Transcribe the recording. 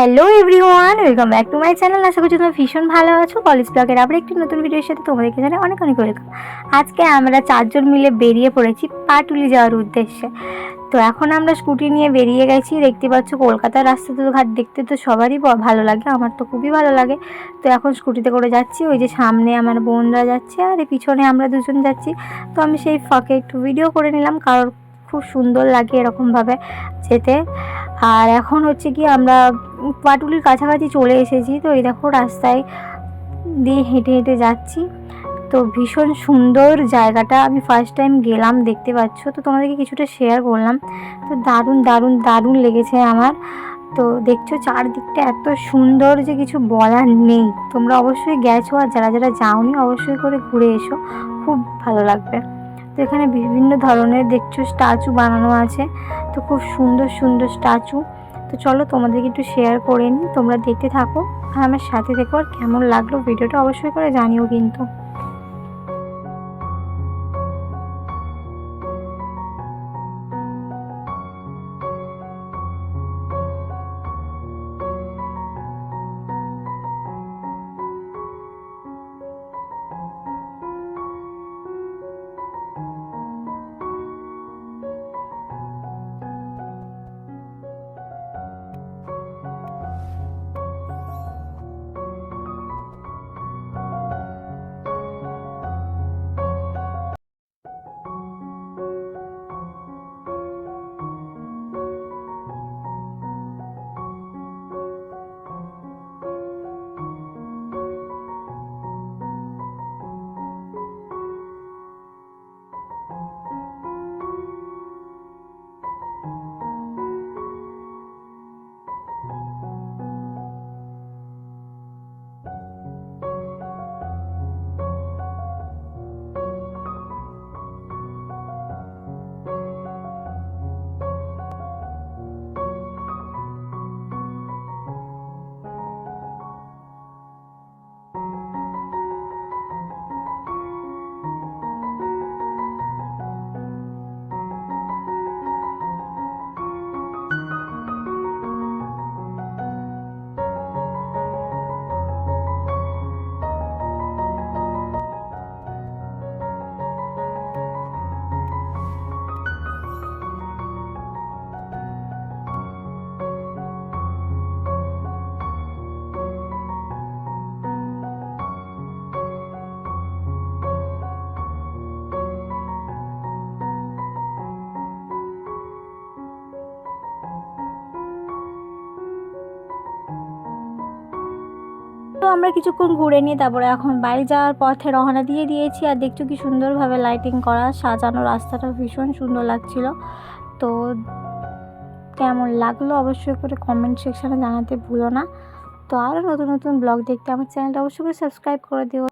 Hello everyone welcome back to my channel আশা করছি তোমরা ভীষণ ভালো আছো। কলেজ ব্লগের আবার একটি নতুন ভিডিওর সাথে তোমাদেরকে জানাই অনেক অনেক ওয়েলকাম আজকে আমরা চারজন মিলে বেরিয়ে পড়েছি পাটুলি যাওয়ার উদ্দেশ্যে। তো এখন আমরা স্কুটি নিয়ে বেরিয়ে গেছি। দেখতে পাচ্ছ কলকাতার রাস্তা তো ঘাট দেখতে তো সবারই ভালো লাগে, আমার তো খুবই ভালো লাগে। তো এখন স্কুটিতে করে যাচ্ছি, ওই যে সামনে আমার বোনরা যাচ্ছে আর পিছনে আমরা দুজন যাচ্ছি। তো আমি সেই ফাঁকে একটু ভিডিও করে নিলাম কারোর খুব সুন্দর লাগে এরকমভাবে যেতে। আর এখন হচ্ছে কি আমরা পাটুলির কাছাকাছি চলে এসেছি। তো এই দেখো রাস্তায় দিয়ে হেঁটে হেঁটে যাচ্ছি। তো ভীষণ সুন্দর জায়গাটা। আমি ফার্স্ট টাইম গেলাম, দেখতে পাচ্ছ। তো তোমাদেরকে কিছুটা শেয়ার করলাম। তো দারুণ দারুণ দারুণ লেগেছে আমার। তো দেখছ চারদিকটা এত সুন্দর যে কিছু বলার নেই। তোমরা অবশ্যই গেছো আর যারা যারা যাওনি, অবশ্যই করে ঘুরে এসো। খুব ভালো লাগবে। তো এখানে বিভিন্ন ধরনের দেখছ স্ট্যাচু বানানো আছে। তো খুব সুন্দর সুন্দর স্ট্যাচু। তো চলো তোমাদেরকে একটু শেয়ার করে নিই, তোমরা দেখতে থাকো। আর আমার সাথে দেখো আর কেমন লাগল, ভিডিওটা অবশ্যই করে জানিও কিন্তু। তো আমরা কিছুক্ষণ ঘুরে নিয়ে তারপরে এখন বাইরে যাওয়ার পথে রওনা দিয়ে দিয়েছি আর দেখছ কি সুন্দরভাবে লাইটিং করা, সাজানো রাস্তাটা ভীষণ সুন্দর লাগছিল। তো কেমন লাগল অবশ্যই করে কমেন্ট সেকশানে জানাতে ভুলো না। তো আরও নতুন নতুন ব্লগ দেখতে আমার চ্যানেলটা অবশ্যই করে সাবস্ক্রাইব করে দিও।